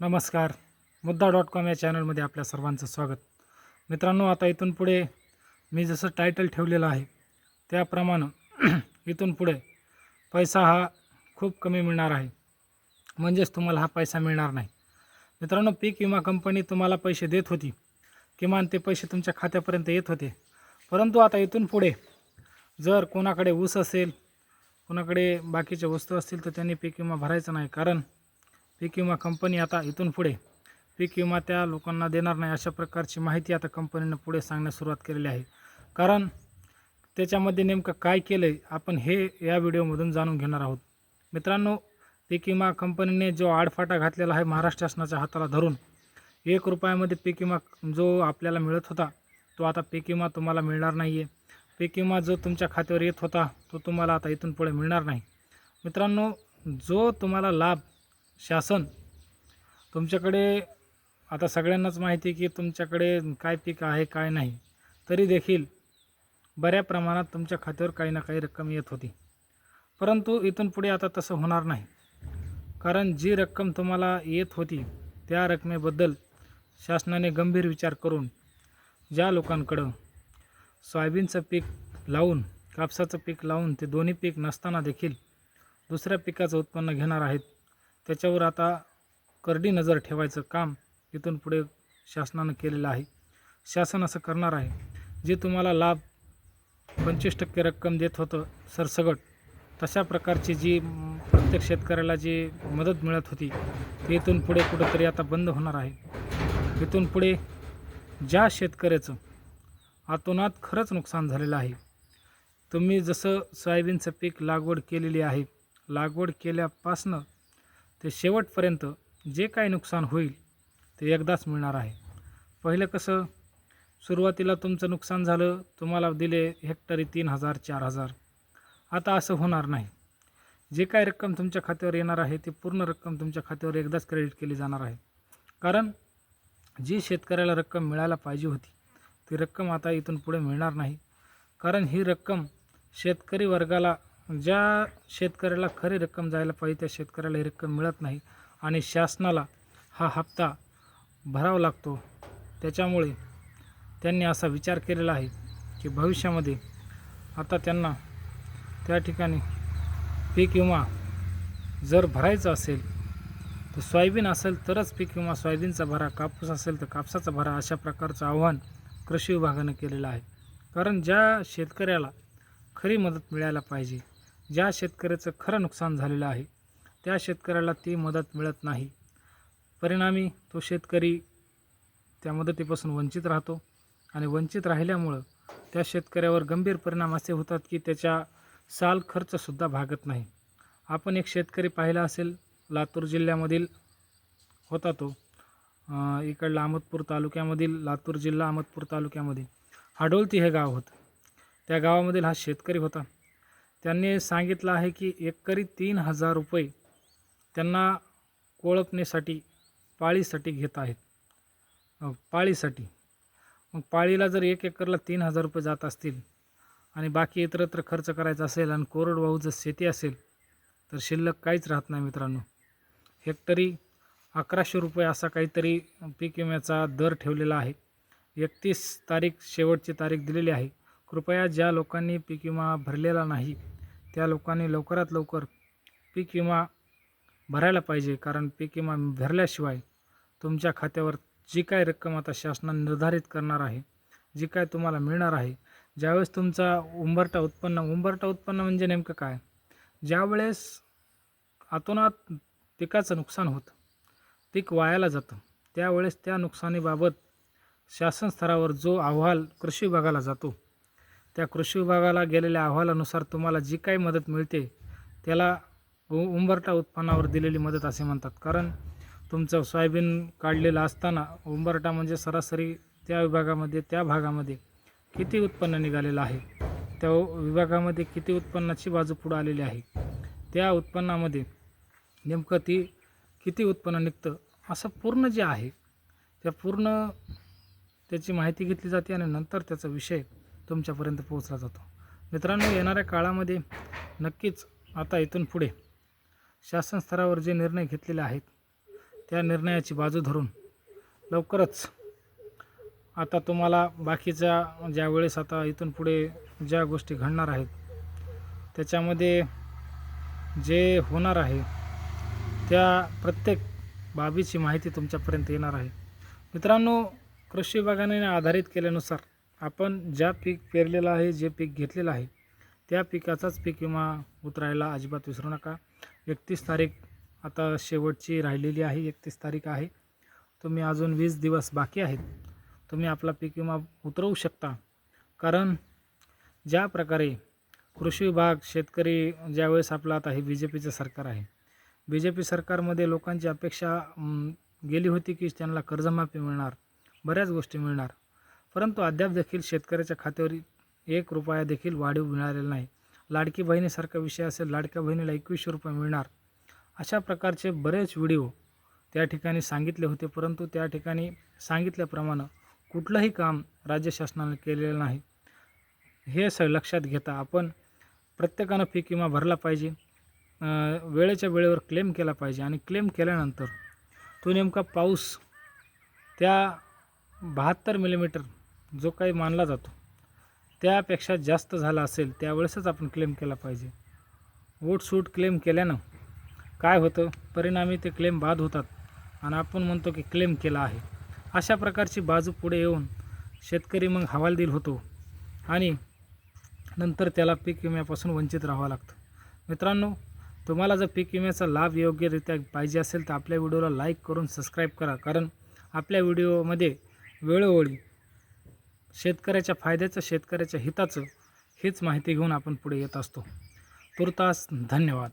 नमस्कार. मुद्दा dot com या चॅनलमध्ये आपल्या सर्वांचं स्वागत. मित्रांनो आता इथून पुढे मी जसं टायटल ठेवलेलं आहे त्याप्रमाणे इथून पुढे पैसा हा खूप कमी मिळणार आहे. म्हणजेच तुम्हाला हा पैसा मिळणार नाही. मित्रांनो पीक विमा कंपनी तुम्हाला पैसे देत होती. किमान ते पैसे तुमच्या खात्यापर्यंत येत होते. परंतु आता इथून पुढे जर कोणाकडे ऊस असेल कोणाकडे बाकीच्या वस्तू असतील तर त्यांनी पीक विमा भरायचा नाही. कारण पीक विमा कंपनी आता इथून पुढे पीक विमा त्या लोकांना देणार नाही अशा प्रकारची माहिती आता कंपनीनं पुढे सांगण्यास सुरुवात केलेली आहे. कारण त्याच्यामध्ये नेमकं काय केलं आहे आपण हे या व्हिडिओमधून जाणून घेणार आहोत. मित्रांनो पीक विमा कंपनीने जो आडफाटा घातलेला आहे महाराष्ट्र शासनाच्या हाताला धरून एक रुपयामध्ये पीक विमा जो आपल्याला मिळत होता तो आता पीक विमा तुम्हाला मिळणार नाही आहे पीक विमा जो तुमच्या खात्यावर येत होता तो तुम्हाला आता इथून पुढे मिळणार नाही. मित्रांनो जो तुम्हाला लाभ शासन तुमच्याकडे आता सगळ्यांनाच माहिती की तुमच्याकडे काय पीक आहे काय नाही तरी देखील बऱ्या प्रमाणात तुमच्या खात्यावर काही ना काही रक्कम येत होती. परंतु इथून पुढे आता तसं होणार नाही. कारण जी रक्कम तुम्हाला येत होती त्या रकमेबद्दल शासनाने गंभीर विचार करून ज्या लोकांकडं सोयाबीनचं पीक लावून कापसाचं पीक लावून ते दोन्ही पीक नसताना देखील दुसऱ्या पिकाचं उत्पन्न घेणार आहेत त्याच्यावर आता करडी नजर ठेवायचं काम इथून पुढे शासनानं केलेलं आहे. शासन असं करणार आहे. जे तुम्हाला लाभ पंचवीस टक्के रक्कम देत होतं सरसगट तशा प्रकारची जी प्रत्येक शेतकऱ्याला जी मदत मिळत होती ते इथून पुढे कुठंतरी आता बंद होणार आहे. इथून पुढे ज्या शेतकऱ्याचं आतोनात खरंच नुकसान झालेलं आहे तुम्ही जसं सोयाबीनचं पीक लागवड केलेली आहे लागवड केल्यापासनं ते शेवटपर्यंत जे काही नुकसान होईल ते एकदाच मिळणार आहे. पहिलं कसं सुरुवातीला तुमचं नुकसान झालं तुम्हाला दिले हेक्टरी तीन हजार चार हजार. आता असं होणार नाही. जे काय रक्कम तुमच्या खात्यावर येणार आहे ती पूर्ण रक्कम तुमच्या खात्यावर एकदाच क्रेडिट केली जाणार आहे. कारण जी शेतकऱ्याला रक्कम मिळायला पाहिजे होती ती रक्कम आता इथून पुढे मिळणार नाही. कारण ही रक्कम शेतकरी वर्गाला ज्या शेतकऱ्याला खरी रक्कम जायला पाहिजे त्या शेतकऱ्याला ही रक्कम मिळत नाही. आणि शासनाला हा हप्ता भरावा लागतो. त्याच्यामुळे त्यांनी असा विचार केलेला आहे की भविष्यामध्ये आता त्यांना त्या ठिकाणी पीक विमा जर भरायचा असेल तर सोयाबीन असेल तरच पीक विमा सोयाबीनचा भरा कापूस असेल तर कापसाचा भरा अशा प्रकारचं आव्हान कृषी विभागानं केलेलं आहे. कारण ज्या शेतकऱ्याला खरी मदत मिळायला पाहिजे ज्या शेतकऱ्याचं खरं नुकसान झालेलं आहे त्या शेतकऱ्याला ती मदत मिळत नाही. परिणामी तो शेतकरी त्या मदतीपासून वंचित राहतो आणि वंचित राहिल्यामुळं त्या शेतकऱ्यावर गंभीर परिणाम असे होतात की त्याच्या साल खर्चसुद्धा भागत नाही. आपण एक शेतकरी पाहिला असेल लातूर जिल्ह्यामधील होता तो इकडला अहमदपूर तालुक्यामधील लातूर जिल्हा अहमदपूर तालुक्यामध्ये. हाडोलती हे गाव होतं. त्या गावामधील हा शेतकरी होता. त्यांनी सांगितलं आहे की एकरी तीन हजार रुपये त्यांना कोळपणीसाठी पाळीसाठी घेत आहेत. पाळीसाठी. मग पाळीला जर एक एकरला तीन हजार रुपये जात असतील आणि बाकी इतरत्र खर्च करायचा असेल आणि कोरडवाहू जर शेती असेल तर शिल्लक काहीच राहत नाही मित्रांनो. हेक्टरी अकराशे रुपये असा काहीतरी पीक विम्याचा दर ठेवलेला आहे. एकतीस तारीख शेवटची तारीख दिलेली आहे. कृपया ज्या लोकांनी पीक विमा भरलेला नाही त्या लोकांनी लवकरात लवकर पीक विमा भरायला पाहिजे. कारण पीक विमा भरल्याशिवाय तुमच्या खात्यावर जी काय रक्कम आता शासनाने निर्धारित करणार आहे जी काय तुम्हाला मिळणार आहे ज्यावेळेस तुमचा उंबरटा उत्पन्न उंबरटा उत्पन्न म्हणजे नेमकं काय? ज्यावेळेस आतोनात पिकाचं नुकसान होतं पीक वायाला जातं त्यावेळेस त्या नुकसानीबाबत शासन स्तरावर जो अहवाल कृषी विभागाला जातो त्या कृषी विभागाला गेलेल्या अहवालानुसार तुम्हाला जी काही मदत मिळते त्याला उ उंबरटा उत्पन्नावर दिलेली मदत असे म्हणतात. कारण तुमचं सोयाबीन काढलेलं असताना उंबरटा म्हणजे सरासरी त्या विभागामध्ये त्या भागामध्ये किती उत्पन्न निघालेलं आहे? त्या विभागामध्ये किती उत्पन्नाची बाजू पुढं आलेली आहे? त्या उत्पन्नामध्ये नेमकं ती किती उत्पन्न निघतं असं पूर्ण जे आहे त्या पूर्ण त्याची माहिती घेतली जाते आणि नंतर त्याचा विषय तुमच्यापर्यंत पोहोचला जातो. मित्रांनो येणाऱ्या काळामध्ये नक्कीच आता इथून पुढे शासन स्तरावर जे निर्णय घेतलेले आहेत त्या निर्णयाची बाजू धरून लवकरच आता तुम्हाला बाकीच्या ज्या वेळेस आता इथून पुढे ज्या गोष्टी घडणार आहेत त्याच्यामध्ये जे होणार आहे त्या प्रत्येक बाबीची माहिती तुमच्यापर्यंत येणार आहे. मित्रांनो कृषी विभागाने आधारित केल्यानुसार आपण ज्या पीक पेरलेलं आहे जे पीक घेतलेलं आहे त्या पिकाचाच पीक विमा उतरायला अजिबात विसरू नका. एकतीस तारीख आता शेवटची राहिलेली आहे एकतीस तारीख आहे. तुम्ही अजून वीस दिवस बाकी आहेत. तुम्ही आपला पीक विमा उतरवू शकता. कारण ज्या प्रकारे कृषी विभाग शेतकरी ज्यावेळेस आपला आता हे बी जे पीचं सरकार आहे बी जे पी सरकारमध्ये लोकांची अपेक्षा गेली होती की त्यांना कर्जमाफी मिळणार बऱ्याच गोष्टी मिळणार. परंतु अद्याप देखील शेतकऱ्याच्या खात्यावर एक रुपया देखील वाढीव मिळालेला नाही. लाडकी बहिणीसारखा विषय असेल लाडक्या बहिणीला एकवीसशे रुपये मिळणार. अशा प्रकारचे बरेच व्हिडिओ त्या ठिकाणी सांगितले होते परंतु त्या ठिकाणी सांगितल्याप्रमाणे कुठलंही काम राज्य शासनाने केलेलं नाही. हे स लक्षात घेता आपण प्रत्येकानं पीक विमा भरला पाहिजे वेळेच्या वेळेवर क्लेम केला पाहिजे आणि क्लेम केल्यानंतर तो नेमका पाऊस त्या बहात्तर मिलीमीटर जो काही मानला जातो त्यापेक्षा जास्त झाला असेल त्यावेळेसच आपण क्लेम केला पाहिजे. वोट सूट क्लेम केल्यानं काय होतं? परिणामी ते क्लेम बाद होतात आणि आपण म्हणतो की क्लेम केला आहे. अशा प्रकारची बाजू पुढे येऊन शेतकरी मग हवालदिल होतो आणि नंतर त्याला पीक विम्यापासून वंचित राहावं लागतं. मित्रांनो तुम्हाला जर पीक विम्याचा लाभ योग्यरित्या पाहिजे असेल तर आपल्या व्हिडिओला लाईक करून सबस्क्राईब करा. कारण आपल्या व्हिडिओमध्ये वेळोवेळी शेतकऱ्याच्या फायद्याचं शेतकऱ्याच्या हिताचं हीच माहिती घेऊन आपण पुढे येत असतो. तुर्तास धन्यवाद.